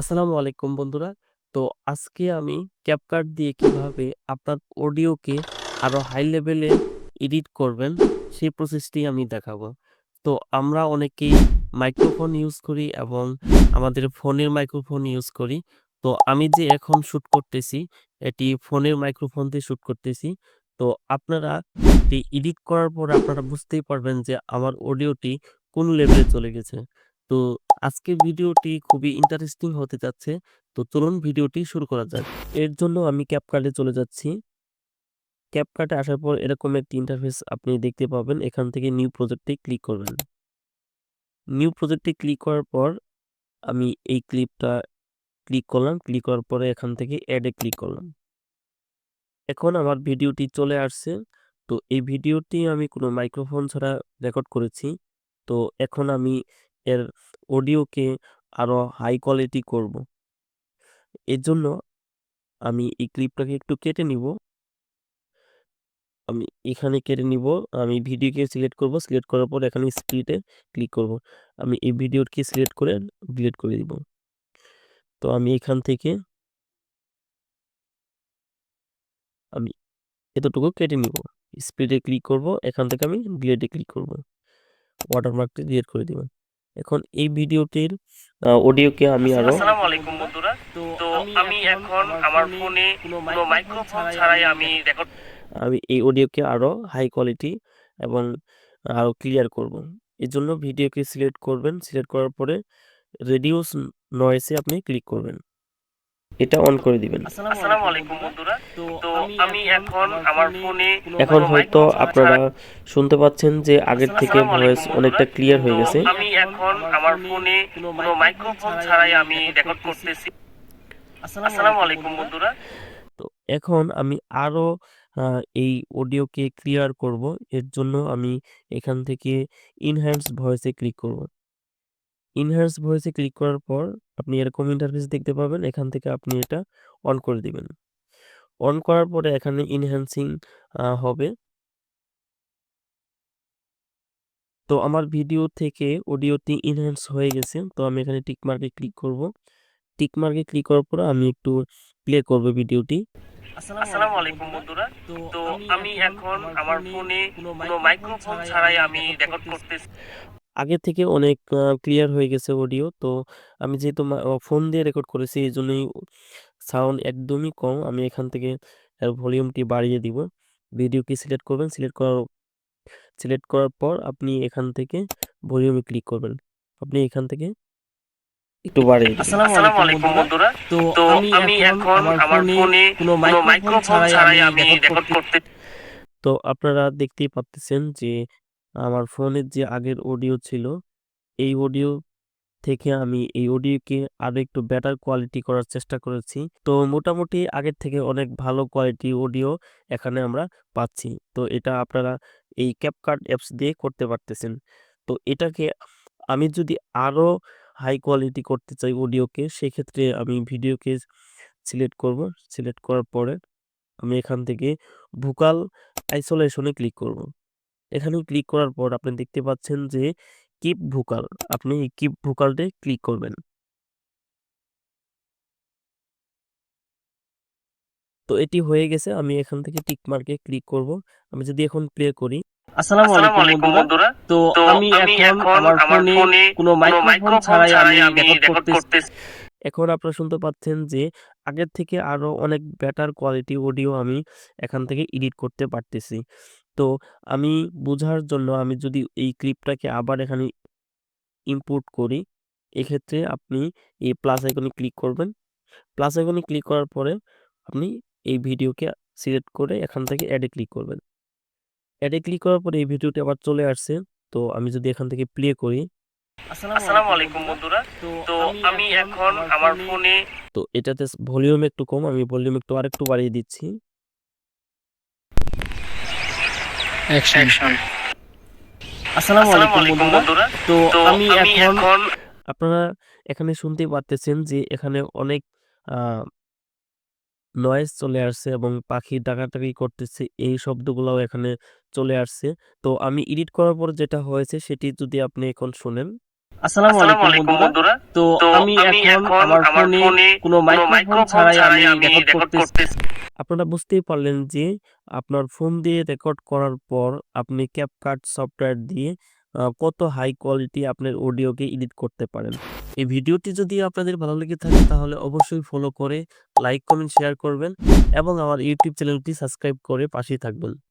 আসসালামু আলাইকুম বন্ধুরা। তো আজকে আমি CapCut দিয়ে কীভাবে আপনার অডিওকে আরও হাই লেভেলে এডিট করবেন, সেই প্রসেসটি আমি দেখাবো। তো আমরা অনেকেই মাইক্রোফোন ইউজ করি এবং আমাদের ফোনের মাইক্রোফোন ইউজ করি। তো আমি যে এখন শুট করতেছি, এটি ফোনের মাইক্রোফোন দিয়ে শুট করতেছি। তো আপনারা এটি এডিট করার পর আপনারা বুঝতেই পারবেন যে আমার অডিওটি কোন লেভেলে চলে গেছে। তো আজকের ভিডিওটি খুবই ইন্টারেস্টিং হতে যাচ্ছে। তো চলুন ভিডিওটি শুরু করা যাক। এর জন্য আমি এ চলে যাচ্ছি। এ আসার পর এরকম একটি ইন্টারফেস আপনি দেখতে পাবেন। এখান থেকে নিউ প্রজেক্ট ক্লিক করবেন। নিউ প্রজেক্ট ক্লিক করার পর আমি এই ক্লিপটা ক্লিক করলাম। ক্লিক করার পরে এখান থেকে অ্যাডে ক্লিক করলাম। এখন আমার ভিডিওটি চলে আসছে। তো এই ভিডিওটি আমি কোনো মাইক্রোফোন ছাড়া রেকর্ড করেছি। তো এখন আমি এর অডিওকে আরও হাই কোয়ালিটি করব। এর জন্য আমি এই ক্লিপটাকে একটু কেটে নিবো। আমি এখানে কেটে নিবো। আমি ভিডিওকে সিলেক্ট করব। সিলেক্ট করার পর এখানে এ ক্লিক করব। আমি এই ভিডিওটি সিলেক্ট করে ডিলিট করে দিব। তো আমি এখান থেকে আমি এতটুকু কেটে নিব। স্পিডে ক্লিক করব। এখান থেকে আমি ডিলিট ক্লিক করব। ওয়াটারমার্কটি ডিলিট করে দিবেন। এখন এই ভিডিওটির অডিওকে আমি আরও আসসালামু আলাইকুম বন্ধুরা তো আমি এখন আমার ফোনে কোনো মাইক্রোফোন ছাড়াই আমি রেকর্ড আমি এই অডিওকে আরও হাই কোয়ালিটি এবং আরও ক্লিয়ার করব। এর জন্য ভিডিওকে সিলেক্ট করবেন। সিলেক্ট করার পরে রেডিউস নয়েসে আপনি ক্লিক করবেন। এটা অন করে দিবেন। আসসালামু আলাইকুম বন্ধুরা তো আমি এখন আমার ফোনে এখন হয়তো আপনারা শুনতে পাচ্ছেন যে আগের থেকে ভয়েস অনেকটা ক্লিয়ার হয়ে গেছে। আমি এখন আমার ফোনে কোনো মাইক্রোফোন ছাড়াই আমি রেকর্ড করতেছি আসসালামু আলাইকুম বন্ধুরা তো এখন আমি আরও এই অডিওকে ক্লিয়ার করব। এর জন্য আমি এখান থেকে এনহ্যান্স ভয়েসে ক্লিক করব। এনহ্যান্স ভয়েসে ক্লিক করার পর আপনি এরকম ইন্টারফেস দেখতে পাবেন। এখান থেকে আপনি এটা অন করে দিবেন। অন করার পরে এখানে এনহ্যান্সিং আ হবে। তো আমার ভিডিও থেকে অডিওটি ইনহ্যান্স হয়ে গেছে। তো আমি এখানে টিক মার্ক ক্লিক করব। টিক মার্ক ক্লিক করার পর আমি একটু প্লে করব ভিডিওটি। আসসালামু আলাইকুম বন্ধুরা তো আমি এখন আমার ফোনে কোনো মাইক্রোফোন ছাড়াই আমি রেকর্ড করতেছি আগের থেকে অনেক আ ক্লিয়ার হয়ে গেছে অডিও। তো আমি যেহেতু মা অ ফোন দিয়ে রেকর্ড করেছি এজন্যই সাউন্ড একদমই কম। আমি এখান থেকে এর ভলিউমটি বাড়িয়ে দিব। ভিডিওকে সিলেক্ট করবেন। সিলেক্ট করার সিলেক্ট করার পর আপনি এখান থেকে ভলিউমে ক্লিক করবেন। আপনি এখান থেকে একটু বাড়িয়ে দিবেন। আসসালামু আলাইকুম বন্ধুরা তো আমি এখন আমার ফোনে কোনো মাইক্রোফোন ছাড়াই আমি রেকর্ড করতে তো আপনারা দেখতেই পারতেছেন যে আমার ফোনের যে আগের অডিও ছিল, এই অডিও থেকে আমি এই অডিওকে আরও একটু বেটার কোয়ালিটি করার চেষ্টা করেছি। তো মোটামুটি আগের থেকে অনেক ভালো কোয়ালিটি অডিও এখানে আমরা পাচ্ছি। তো এটা আপনারা এই CapCut অ্যাপস দিয়ে করতে পারতেছেন। তো এটাকে আমি যদি আরও হাই কোয়ালিটি করতে চাই অডিওকে সেক্ষেত্রে আমি ভিডিওকে সিলেক্ট করব। সিলেক্ট করার পরে আমি এখান থেকে ভোকাল আইসোলেশনে ক্লিক করব। এখানে ক্লিক করার পর আপনি দেখতে পাচ্ছেন যে কিপ ভোকাল। আপনি এই কিপ ভোকালটে ক্লিক করবেন। তো এটি হয়ে গেছে। আমি এখান থেকে টিক মার্কে ক্লিক করব। আমি যদি এখন প্লে করি আসসালামু আলাইকুম বন্ধুরা তো আমি এখন আমার ফোনে কোনো মাইক্রোফোন ছাড়াই আমি রেকর্ড করতেছি এখন আপনারা শুনতে পাচ্ছেন যে আগের থেকে আরও অনেক বেটার কোয়ালিটি অডিও আমি এখান থেকে এডিট করতে পারতেছি। তো আমি বুঝার জন্য আমি যদি এই ক্লিপটাকে আবার এখানে ইম্পোর্ট করি, এক্ষেত্রে আপনি এই প্লাস আইকনে ক্লিক করবেন। প্লাস আইকনে ক্লিক করার পরে আপনি এই ভিডিওকে সিলেক্ট করে এখান থেকে এড এ ক্লিক করবেন। এড এ ক্লিক করার পরে এই ভিডিওটি আবার চলে আসছে। তো আমি যদি এখান থেকে প্লে করি আসসালামু আলাইকুম বন্ধুরা তো আমি এখন আমার ফোনে তো এটাতে ভলিউম একটু কম। আমি ভলিউম একটু আরেকটু বাড়িয়ে দিচ্ছি। অ্যাকশন আসসালামু আলাইকুম বন্ধুরা। তো আমি এখন আপনারা এখানে শুনতে পারতেছেন যে এখানে অনেক নয়েজ চলে আসছে এবং পাখি ডাকাটাকি করতেছে এই শব্দগুলাও এখানে চলে আসছে। তো আমি এডিট করার পর যেটা হয়েছে সেটি যদি আপনি এখন শোনেন। আসসালামু আলাইকুম বন্ধুরা। তো আমি এখন আমার ফোনে কোনো মাইক্রোফোন ছাড়াই আমি রেকর্ড করতেছি। আপনারা বুঝতেই পারলেন যে আপনার ফোন দিয়ে রেকর্ড করার পর আপনি ক্যাপকাট সফটওয়্যার দিয়ে কত হাই কোয়ালিটি আপনার অডিওকে এডিট করতে পারেন। এই ভিডিওটি যদি আপনাদের ভালো লেগে থাকে তাহলে অবশ্যই ফলো করে লাইক কমেন্ট শেয়ার করবেন এবং আমার ইউটিউব চ্যানেলটি সাবস্ক্রাইব করে পাশেই থাকবেন।